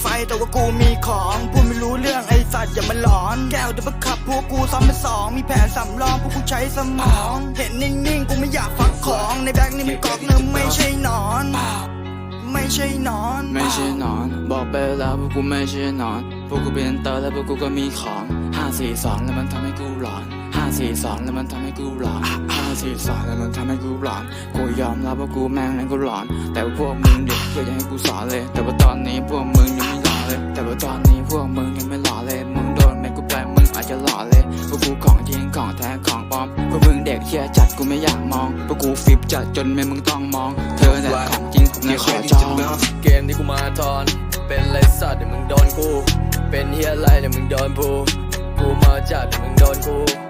ไฟแต่ว่ากูมีของพูดไม่รู้เรื่องไอสัตว์อย่ามาหลอน แก้วดี๋ยวมาขับพวกกูซ้ำมาสองมีแผนสำรองพวกกูใช้สมอง เห็นนิ่งๆกูไม่อยากฟักของในแบ็คนี่มันกอกเนื้อไม่ใช่นอน ไม่ใช่นอน ไม่ใช่นอน บอกไปแล้วพวกกูไม่ใช่นอน พวกกูเป็นเตอร์แล้วพวกกูก็มีของห้าสี่สองแล้วมันทำให้กูหลอน สี่สองแล้วมันทำให้กูหลอนห้าสี่สองแล้วมันทำให้กูหลอนกูยอมรับว่ากูแม่งแล้วกูหลอน แต่ว่าพวกมึงเด็กเกียอยากให้กูสอนเลย แต่ว่าตอนนี้พวกมึงยังไม่หล่อเลย แต่ว่าตอนนี้พวกมึงยังไม่หล่อเลย มึงโดนแม่งกูไปมึงอาจจะหล่อเลยพวกกูของจริงของแท้ของปลอมพวกมึงเด็กเชี่ยจัดกูไม่อยากมองพวกกูฟิบจัดจนแม่มึงต้องมอง เธอเนี่ยของจริงผมเนี่ยขอจองเกมที่กูมาทอน เป็นไรสัตว์เดี๋ยวมึงโดนกู เป็นเฮียอะไรเดี๋ยวมึงโดนพูกูมาจัดเดี๋ยวมึงโดนกู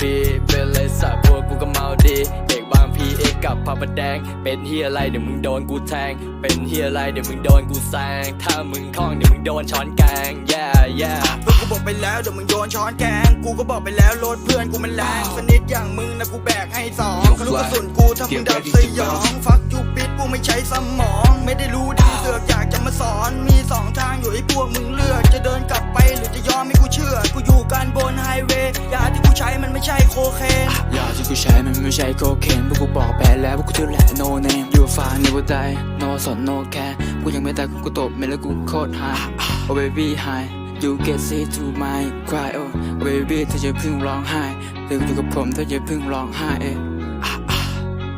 ที่บางพีเป็นไรสัตว์พวกกูก็เมาดี เด็กบางพีเอกกับพระประแดง เป็นเฮียอะไรเดี๋ยวมึงโดนกูแทง เป็นเฮียอะไรเดี๋ยวมึงโดนกูแซง ถ้ามึงคล่องเดี๋ยวมึงโดนช้อนแกง yeah yeah พวกกูบอกไปแล้วเดี๋ยวมึงโยนช้อนแกง กูก็บอกไปแล้วรถเพื่อนกูมันแรงสนิทอย่างมึงนะกูแบกให้สองกระลูกกระสุนกูถ้ามึงดับสยอง ฟักยูปิดกูไม่ใช้สมอง ไม่ได้รู้ดีเสือกอยากจะมาสอน มีสองทางอยู่ไอ้พวกมึงเลือก เคนยาที่กูใช้มันไม่ใช่โคเคนพวกกูบอกไปแล้วว่ากูชื่อแหละ no name อยู่ฟ้า never die no สน no care กูยังไม่ตายกูกูตบเมแล้วกูโคตร high oh baby high you get see to my cry oh baby เธออย่าเพึ่งร้องไห้เธออยู่กับผมเธออย่าเพึ่งร้องไห้เอ้ย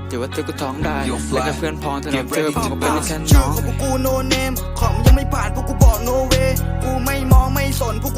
เดี๋ยวว่าเธอก็ท้องได้แล้วก็เพื่อนพ้องเธอหนักเจอผมก็เป็นแค่ชื่น้อองของพวกกูโนเนมของยังไม่ผ่านพวกกูบอกโนเวกูไม่มองไม่สนพวกกู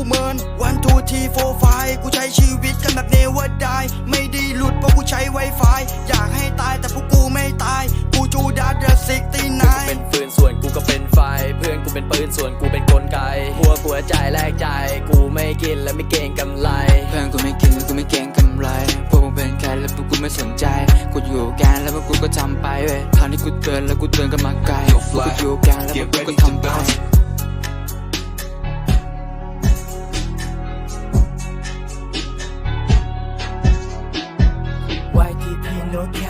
เมินวันทูทีโฟไฟกูใช้ชีวิตกันแบบเนวดายไม่ได้หลุดเพราะกูใช้ไวไฟอยากให้ตายแต่พวกกูไม่ตาย กูจูดัดเดอะซิกตีนายเป็นฟืนส่วนกูก็เป็นไฟ เพื่อนกูเป็นปืนส่วนกูเป็นกลไกพวกกูใจแลกใจ กูไม่กินและไม่เก่งกำไร เพื่อนกูไม่กินแล้วกูไม่เก่งกำไรพวกมึงเป็นใครแล้วพวกกูไม่สนใจ กูอยู่แกนแล้วพวกกูก็ทำไปเว้ยคราวนี้กูเตือนแล้วกูเตือนกันมาไกลพวกกูอยู่แกนแล้วพวกกูก็ทำไป your